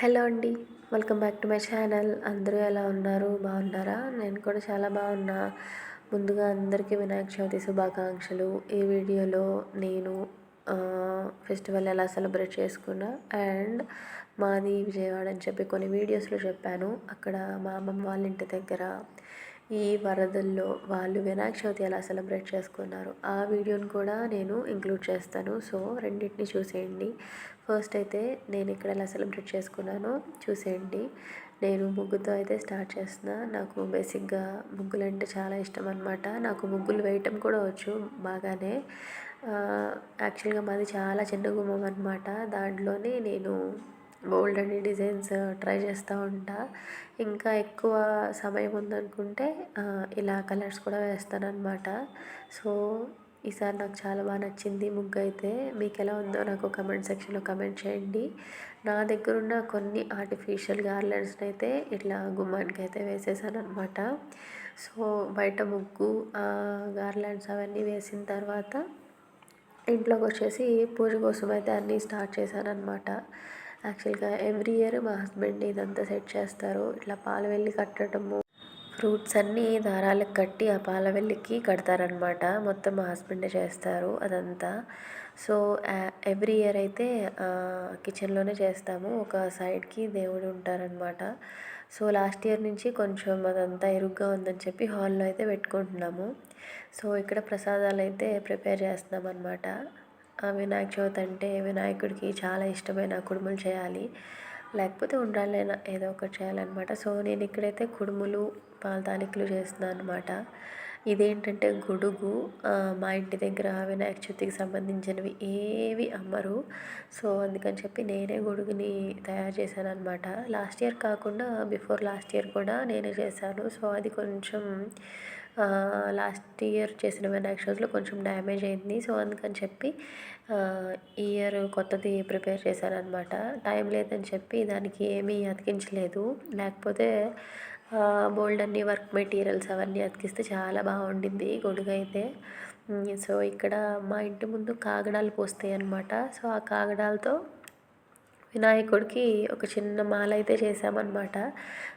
Hello అండి. Welcome back to my channel. అందరూ ఎలా ఉన్నారు? బాగున్నారా? నేను కూడా చాలా బాగున్నా. ముందుగా అందరికీ వినాయక చవితి శుభాకాంక్షలు. ఈ వీడియోలో నేను ఫెస్టివల్ ఎలా సెలబ్రేట్ చేసుకున్నా అండ్ మాది విజయవాడ అని చెప్పి కొన్ని వీడియోస్లో చెప్పాను. అక్కడ మా అమ్మమ్మ వాళ్ళ ఇంటి దగ్గర ఈ వరదల్లో వాళ్ళు వినాయక చవితి ఎలా సెలబ్రేట్ చేసుకున్నారు ఆ వీడియోని కూడా నేను ఇంక్లూడ్ చేస్తాను. సో రెండింటిని చూసేయండి. ఫస్ట్ అయితే నేను ఇక్కడ ఎలా సెలబ్రేట్ చేసుకున్నానో చూసేయండి. నేను ముగ్గుతో అయితే స్టార్ట్ చేస్తున్నా. నాకు బేసిక్గా ముగ్గులు అంటే చాలా ఇష్టం అనమాట నాకు ముగ్గులు వేయటం కూడా వచ్చు బాగానే. యాక్చువల్గా మాది చాలా చిన్న గుమ్మం అనమాట దాంట్లోనే నేను బోల్డ్ అన్ని డిజైన్స్ ట్రై చేస్తూ ఉంటా. ఇంకా ఎక్కువ సమయం ఉందనుకుంటే ఇలా కలర్స్ కూడా వేస్తానన్నమాట. సో ఈసారి నాకు చాలా బాగా నచ్చింది ముగ్గు అయితే. మీకు ఎలా ఉందో నాకు కమెంట్ సెక్షన్లో కమెంట్ చేయండి. నా దగ్గర ఉన్న కొన్ని ఆర్టిఫిషియల్ గార్లెండ్స్ని అయితే ఇట్లా గుమ్మానికి అయితే వేసేసాను అనమాట సో బయట ముగ్గు గార్లెండ్స్ అవన్నీ వేసిన తర్వాత ఇంట్లోకి వచ్చేసి పూజ కోసం అయితే అన్నీ స్టార్ట్ చేశాను అనమాట యాక్చువల్గా ఎవ్రీ ఇయర్ మా హస్బెండ్ ఇదంతా సెట్ చేస్తారు. ఇట్లా పాలవెల్లి కట్టడము ఫ్రూట్స్ అన్నీ దారాలకు కట్టి ఆ పాలవెల్లికి కడతారనమాట మొత్తం మా హస్బెండే చేస్తారు అదంతా. సో ఎవ్రీ ఇయర్ అయితే కిచెన్లోనే చేస్తాము. ఒక సైడ్కి దేవుడు ఉంటారనమాట సో లాస్ట్ ఇయర్ నుంచి కొంచెం అదంతా ఇరుగ్గా ఉందని చెప్పి హాల్లో అయితే పెట్టుకుంటున్నాము. సో ఇక్కడ ప్రసాదాలు అయితే ప్రిపేర్ చేస్తున్నాం అనమాట వినాయక చవితి అంటే వినాయకుడికి చాలా ఇష్టమైన కుడుములు చేయాలి. లేకపోతే ఉండాలైనా ఏదో ఒకటి చేయాలన్నమాట. సో నేను ఇక్కడైతే కుడుములు పాలతాలికలు చేస్తున్నాను అనమాట ఇదేంటంటే గొడుగు మా ఇంటి దగ్గర వినాయక చవితికి సంబంధించినవి ఏవి అమ్మరు. సో అందుకని చెప్పి నేనే గొడుగుని తయారు చేశాను అనమాట లాస్ట్ ఇయర్ కాకుండా బిఫోర్ లాస్ట్ ఇయర్ కూడా నేనే చేశాను. సో అది కొంచెం లాస్ట్ ఇయర్ చేసిన వినాయక చవితిలో కొంచెం డ్యామేజ్ అయింది. సో అందుకని చెప్పి ఈ ఇయర్ కొత్తది ప్రిపేర్ చేశాననమాట టైం లేదని చెప్పి దానికి ఏమీ అతికించలేదు. లేకపోతే బోల్డ్ అన్ని వర్క్ మెటీరియల్స్ అవన్నీ అతికిస్తే చాలా బాగుండింది గొడుగు అయితే. సో ఇక్కడ మా ఇంటి ముందు కాగడాలు పోస్తాయి అనమాట సో ఆ కాగడాలతో వినాయకుడికి ఒక చిన్న మాల అయితే చేసామన్నమాట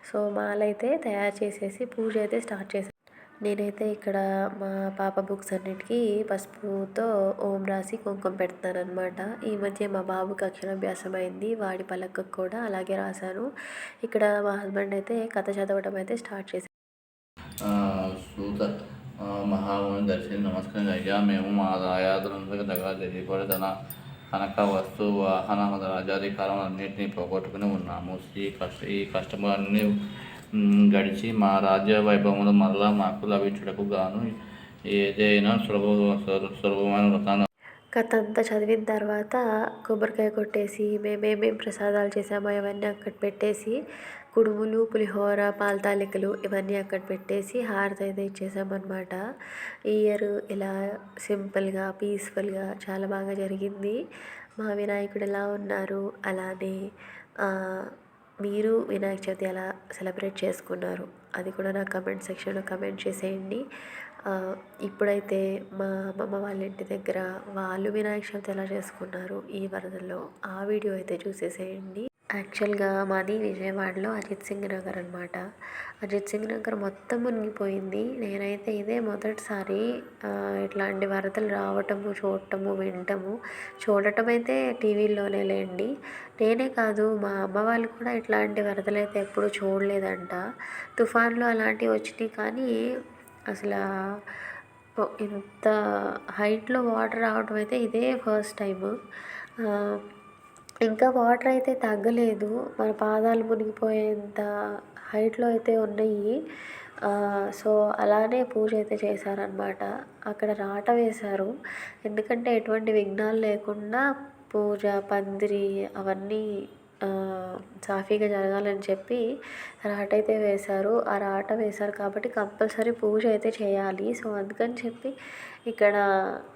సో మాల అయితే తయారు చేసేసి పూజ అయితే స్టార్ట్ చేసాం నేనైతే ఇక్కడ మా పాప బుక్స్ అన్నిటికీ పసుపుతో ఓం రాసి కుంకుమ పెడుతున్నాను అనమాట ఈ మధ్య మా బాబుకి అక్షరాభ్యాసం అయింది వాడి పలకకు కూడా అలాగే రాశాను. ఇక్కడ మా హస్బెండ్ అయితే కథ చదవడం అయితే స్టార్ట్ చేశాను సూత మహాముని దర్శిని నమస్కారం అయ్యా. మేము మా దాయాదులందరికీ దగ్గర తెలియకూడదు తన కనక వస్తు వాహన రాజాధికారం అన్నింటినీ పోగొట్టుకుని ఉన్నాము. ఈ కష్ట ఈ కష్టములన్నీ గడిచి మా రాజ్య వైభవములు మరలా మాకు లభించుటకు గాను ఏదైనా సులభ సులభమైన వ్రతాన్ని కథ అంతా చదివిన తర్వాత కొబ్బరికాయ కొట్టేసి మేమేమేం ప్రసాదాలు చేసామో ఇవన్నీ అక్కడ పెట్టేసి కుడుములు పులిహోర పాల తాలికలు ఇవన్నీ అక్కడ పెట్టేసి హారతి అయితే ఇచ్చేసామన్నమాట ఈ ఇయర్ ఇలా సింపుల్గా పీస్ఫుల్గా చాలా బాగా జరిగింది. మా వినాయకుడు ఎలా ఉన్నారు? అలానే మీరు వినాయక చవితి ఎలా సెలబ్రేట్ చేసుకున్నారు? అది కూడా నాకు కమెంట్ సెక్షన్లో కమెంట్ చేసేయండి. ఇప్పుడైతే మా అమ్మమ్మ వాళ్ళ ఇంటి దగ్గర వాళ్ళు వినాయక చవితి ఎలా చేసుకున్నారు ఈ వరదల్లో ఆ వీడియో అయితే చూసేసేయండి. యాక్చువల్గా మాది విజయవాడలో అజిత్ సింగ్ నగర్ అనమాట అజిత్ సింగ్ నగర్ మొత్తం మునిగిపోయింది. నేనైతే ఇదే మొదటిసారి ఇట్లాంటి వరదలు రావటము చూడటము వినటము చూడటం అయితే టీవీలోనే లేండి. నేనే కాదు మా అమ్మ వాళ్ళు కూడా ఇట్లాంటి వరదలు అయితే ఎప్పుడూ చూడలేదంట. తుఫాన్లు అలాంటివి వచ్చినాయి కానీ అసలు ఇంత హైట్లో వాటర్ రావడం అయితే ఇదే ఫస్ట్ టైము. ఇంకా వాటర్ అయితే తగ్గలేదు. మన పాదాలు మునిగిపోయేంత హైట్లో అయితే ఉన్నాయి. సో అలానే పూజ అయితే చేశారనమాట అక్కడ రాట వేశారు. ఎందుకంటే ఎటువంటి విఘ్నాలు లేకుండా పూజ పందిరి అవన్నీ సాఫీగా జరగాలని చెప్పి రాట అయితే వేశారు. ఆ రాట వేశారు కాబట్టి కంపల్సరీ పూజ అయితే చేయాలి. సో అందుకని చెప్పి ఇక్కడ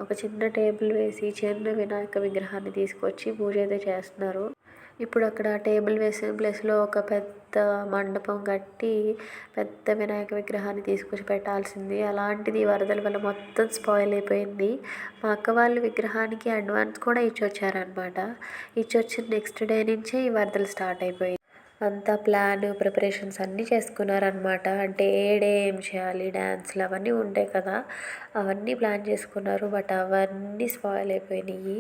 ఒక చిన్న టేబుల్ వేసి చిన్న వినాయక విగ్రహాన్ని తీసుకొచ్చి పూజ అయితే చేస్తున్నారు. ఇప్పుడు అక్కడ టేబుల్ వేసిన ప్లేస్లో ఒక పెద్ద మండపం కట్టి పెద్ద వినాయక విగ్రహాన్ని తీసుకొచ్చి పెట్టాల్సింది. అలాంటిది వరదల వల్ల మొత్తం స్పాయిల్ అయిపోయింది. మా అక్క వాళ్ళు విగ్రహానికి అడ్వాన్స్ కూడా ఇచ్చొచ్చారనమాట ఇచ్చొచ్చిన నెక్స్ట్ డే నుంచే ఈ వరదలు స్టార్ట్ అయిపోయాయి అంతా ప్లాన్ ప్రిపరేషన్స్ అన్నీ చేసుకున్నారనమాట అంటే ఏ డే ఏం చేయాలి డ్యాన్స్లు అవన్నీ ఉంటాయి కదా. అవన్నీ ప్లాన్ చేసుకున్నారు బట్ అవన్నీ స్పాయిల్ అయిపోయినాయి.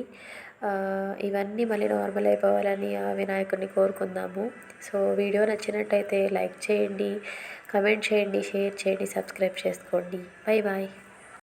ఇవన్నీ మళ్ళీ నార్మల్ అయిపోవాలని ఆ వినాయకుడిని కోరుకుందాము. సో వీడియో నచ్చినట్టయితే లైక్ చేయండి కమెంట్ చేయండి షేర్ చేయండి సబ్స్క్రైబ్ చేసుకోండి. Bye bye